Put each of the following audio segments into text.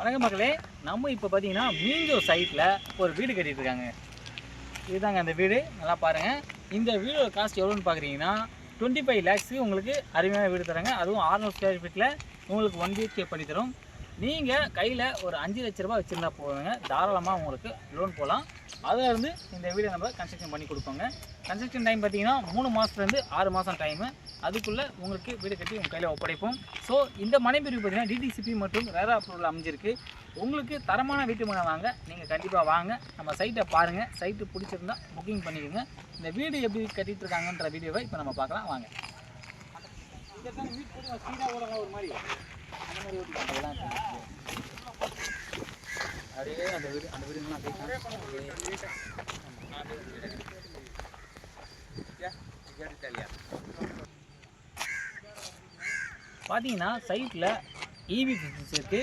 வணக்கம் மக்களே. நம்ம இப்போ பார்த்தீங்கன்னா மீஞ்சூர் சைட்டில் ஒரு வீடு கட்டிகிட்ருக்காங்க இருக்காங்க இதுதாங்க அந்த வீடு. நல்லா பாருங்கள் இந்த வீடோட காஸ்ட் எவ்வளோன்னு பார்க்குறீங்கன்னா டுவெண்ட்டி ஃபைவ் லேக்ஸுக்கு உங்களுக்கு அருமையான வீடு தராங்க. அதுவும் 600 ஸ்கொயர் ஃபீட்டில் உங்களுக்கு ஒன் பிஹெச்கே பண்ணி தரும். நீங்கள் கையில் ஒரு அஞ்சு லட்ச ரூபாய் வச்சுருந்தா போதுங்க. தாராளமாக உங்களுக்கு லோன் போகலாம் அதில் இருந்து இந்த வீடை நம்ம கன்ஸ்ட்ரக்ஷன் பண்ணி கொடுப்போங்க. கன்ஸ்ட்ரக்ஷன் டைம் பார்த்தீங்கன்னா மூணு மாதத்துலேருந்து ஆறு மாதம் டைமு அதுக்குள்ளே உங்களுக்கு வீடு கட்டி உங்கள் கையில் ஒப்படைப்போம். ஸோ இந்த மனைப்பிரிவு பார்த்தீங்கன்னா டிடிசிபி மற்றும் ரேரா அப்ரூவல் அமைஞ்சிருக்கு. உங்களுக்கு தரமான வீட்டு மனை வாங்க. நீங்கள் கண்டிப்பாக வாங்க. நம்ம சைட்டை பாருங்கள் சைட்டு பிடிச்சிருந்தா புக்கிங் பண்ணிக்கோங்க இந்த வீடு எப்படி கட்டிகிட்டு இருக்காங்கன்ற வீடியோவை இப்போ நம்ம பார்க்கலாம். வாங்க. ஒரு மாதிரி அப்படியே அந்த வீடு அந்த வீடுலாம் பார்த்தீங்கன்னா சைட்டில் ஈவி ஃபெசிலிட்டிஸ் இருக்குது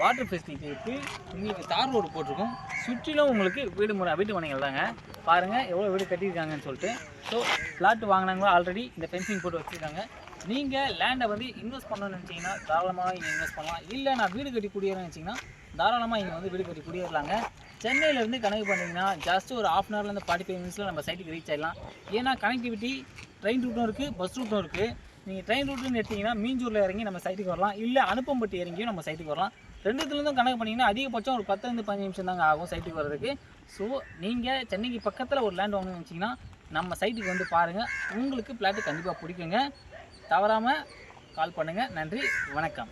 வாட்டர் ஃபெசிலிட்டி இருக்குது உங்களுக்கு தார் ரோடு போட்டிருக்கோம். சுற்றிலும் உங்களுக்கு வீடு முறை வீட்டு மனைகள் தாங்க. பாருங்கள் எவ்வளோ வீடு கட்டியிருக்காங்கன்னு சொல்லிட்டு. ஸோ பிளாட் வாங்கினாங்களோ ஆல்ரெடி இந்த ஃபென்சிங் போட்டு வச்சுருக்காங்க. நீங்கள் லேண்டை வந்து இன்வெஸ்ட் பண்ணணும்னு நினச்சிங்கன்னா தாராளமாக இங்கே இன்வெஸ்ட் பண்ணலாம். இல்லை நான் வீடு கட்டி குடியேறேன்னு நினச்சிங்கன்னா தாராளமாக இங்கே வந்து வீடு கட்டி குடியேறலாங்க. சென்னையிலேருந்து கணக்கு பண்ணிங்கன்னா ஜஸ்ட் ஒரு ஆஃப் அன் ஹவர்லேருந்து ஃபார்ட்டி ஃபைவ் மினிட்ஸில் நம்ம சைட்டுக்கு ரீச் ஆகிடலாம் ஏன்னா கனெக்டிவிட்டி ட்ரெயின் ரூட்டும் இருக்குது பஸ் ரூட்டும் இருக்குது நீங்கள் ட்ரெயின் ரூட்னு எடுத்தீங்கன்னா மீஞ்சூரில் இறங்கி நம்ம சைட்டுக்கு வரலாம். இல்லை அனுப்பம்பட்டி இறங்கியும் நம்ம சைட்டுக்கு வரலாம். ரெண்டுத்துலேருந்தும் கணக்கு பண்ணிங்கன்னா அதிகபட்சம் ஒரு பத்துலேருந்து பதினஞ்சு நிமிஷம் தாங்க ஆகும் சைட்டுக்கு வரதுக்கு ஸோ நீங்கள் சென்னைக்கு பக்கத்தில் ஒரு லேண்ட் வாங்கணும்னு நினச்சிங்கன்னா நம்ம சைட்டுக்கு வந்து பாருங்கள் உங்களுக்கு பிளாட்டு கண்டிப்பாக பிடிக்குங்க. தவறாமல் கால் பண்ணுங்கள் நன்றி. வணக்கம்.